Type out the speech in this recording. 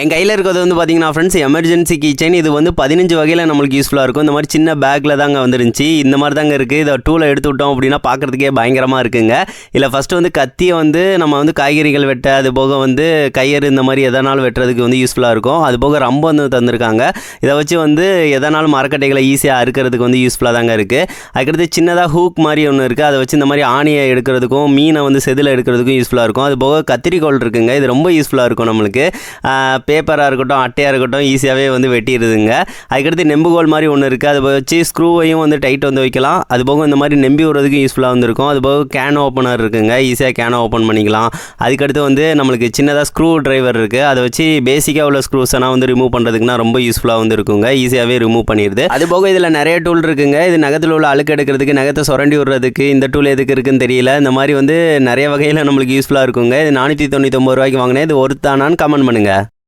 என் கையில் இருக்கிறது வந்து பார்த்தீங்கன்னா ஃப்ரெண்ட்ஸ் எமர்ஜென்சி கிச்சன் இது வந்து பதினஞ்சு வகையில் நம்மளுக்கு யூஸ்ஃபுல்லாக இருக்கும். இந்த மாதிரி சின்ன பேக்கில் தாங்க வந்துருந்துச்சு. இந்த மாதிரி தாங்க இருக்குது இதை டூலை எடுத்து விட்டோம் அப்படின்னா பார்க்குறதுக்கே பயங்கரமாக இருக்குங்க. இல்லை ஃபஸ்ட்டு வந்து கத்தியை வந்து நம்ம வந்து காய்கறிகள் வெட்ட அது போக வந்து கயிறு இந்த மாதிரி எதனாலும் வெட்டுறதுக்கு வந்து யூஸ்ஃபுல்லாக இருக்கும். அது போக ரொம்ப வந்து தந்திருக்காங்க. இதை வச்சு வந்து எதனாலும் மரக்கட்டைகளை ஈஸியாக அறுக்கிறதுக்கு வந்து யூஸ்ஃபுல்லாக தாங்க இருக்குது அதுக்கடுத்து சின்னதாக ஹூக் மாதிரி ஒன்று இருக்குது அதை வச்சு இந்த மாதிரி ஆணியை எடுக்கிறதுக்கும் மீனை வந்து செதில் எடுக்கிறதுக்கும் யூஸ்ஃபுல்லாக இருக்கும். அது போக கத்திரிக்கோல் இருக்குங்க. இது ரொம்ப யூஸ்ஃபுல்லாக இருக்கும் நம்மளுக்கு. பேப்பராக இருக்கட்டும் அட்டையாக இருக்கட்டும் ஈஸியாகவே வந்து வெட்டிடுதுங்க. அதுக்கடுத்து நெம்புகோல் மாதிரி ஒன்று இருக்குது அதை வச்சு ஸ்க்ரூவையும் வந்து டைட் வந்து வைக்கலாம். அது போக இந்த மாதிரி நெம்பி விடுறதுக்கு யூஸ்ஃபுல்லாக வந்துருக்கும். அது போக கேன் ஓப்பனர் இருக்குங்க. ஈஸியாக கேனை ஓப்பன் பண்ணிக்கலாம். அதுக்கடுத்து வந்து நம்மளுக்கு சின்னதாக ஸ்க்ரூ டிரைவர் இருக்குது அதை வச்சு பேசிக்காக உள்ள ஸ்க்ரூஸ் எல்லாம் வந்து ரிமூவ் பண்ணுறதுக்குனா ரொம்ப யூஸ்ஃபுல்லாக வந்து இருக்குங்க ஈஸியாகவே ரிமூவ் பண்ணிடுது. அது போக இதில் நிறைய டூல் இருக்குங்க. இது நகத்தில் உள்ள அழுக்கு எடுக்கிறதுக்கு நகத்தை சுரண்டி விடுறதுக்கு இந்த டூல் எதுக்கு இருக்குன்னு தெரியல. இந்த மாதிரி வந்து நிறைய வகையில் நம்மளுக்கு யூஸ்ஃபுல்லாக இருக்குங்க. இது நானூற்றி தொண்ணூத்தொம்பது ரூபாய்க்கு வாங்கினேன். இது ஒருத்தானான்னு கமெண்ட் பண்ணுங்கள்